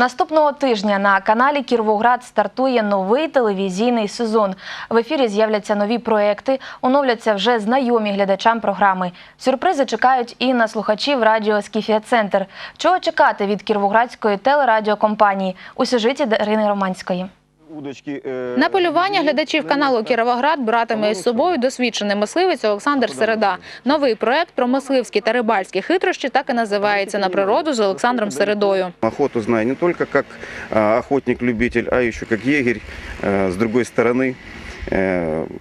Наступного тижня на каналі Кірвоград стартує новий телевізійний сезон. В ефірі з'являться нові проекти, оновляться вже знайомі глядачам програми. Сюрпризи чекають і на слухачів радіо Скіфія Центр. Чого чекати від Кірвоградської телерадіокомпанії у сюжеті Дарини Романської? удочки. э, На полювання глядачів каналу Кіровоград братиме із собою досвідчений мисливець Олександр Середа. Новий проект про мисливські та рибальські хитрощі так і називається на природу з Олександром Середою. Охоту знаю не только как а, охотник-любитель, а еще как егерь. Э, С другой стороны, э,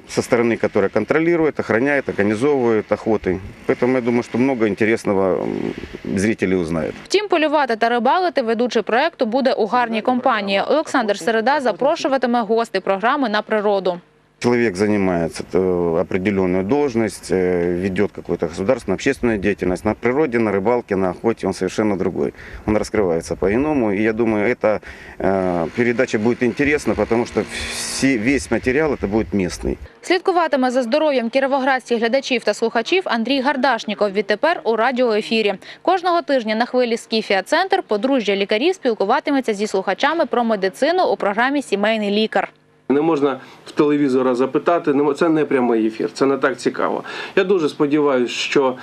со стороны, которая контролирует, охраняет, организовывает охоты. Поэтому я думаю, что много интересного м, зрители узнают. Втім, полювати та рибалити ведучий проекту буде у гарній компанії. Олександр Середа запрошуватиме гостей програми на природу. Человек занимается э, определенную должность, э, ведет какую-то государственную, общественную деятельность. На природе, на рыбалке, на охоте он совершенно другой. Он раскрывается по-иному. И я думаю, эта э, передача будет интересна, потому что все, весь материал это будет местный. Слідкуватиме за здоров'ям кіровоградських глядачів та слухачів Андрій Гардашніков відтепер у радіоефірі. Кожного тижня на хвилі Скіфія Центр подружжя лікарів спілкуватиметься зі слухачами про медицину у програмі Сімейний лікар. Не можна в телевізора запитати, не мо- це не прямий ефір, це не так цікаво. Я дуже сподіваюся, що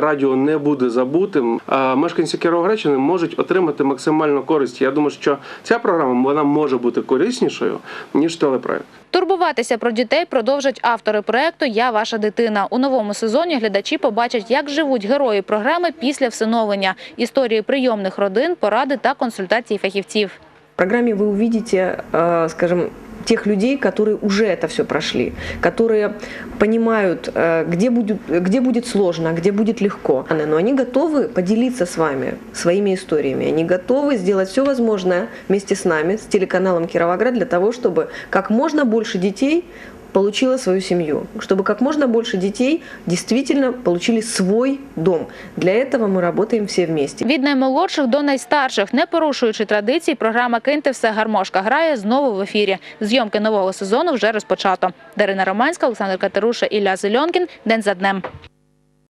радіо не буде забутим. Мешканці Кіровоградщини можуть отримати максимальну користь. Я думаю, що ця програма вона може бути кориснішою ніж телепроект. Турбуватися про дітей продовжать автори проекту Я ваша дитина. У новому сезоні глядачі побачать, як живуть герої програми після всиновлення, історії прийомних родин, поради та консультації фахівців. В программе вы увидите, э, скажем, тех людей, которые уже это все прошли, которые понимают, э, где будет, где будет сложно, где будет легко. Но они готовы поделиться с вами своими историями. Они готовы сделать все возможное вместе с нами, с телеканалом Кировоград, для того, чтобы как можно больше детей получила свою семью, чтобы как можно больше детей действительно получили свой дом. Для этого мы работаем все вместе. Від наймолодших до найстарших, не порушуючи традицій, програма Киньте все гармошка грає знову в ефірі. Зйомки нового сезону вже розпочато. Дарина Романська, Олександр Катеруша, Ілля Зельонкін. День за днем.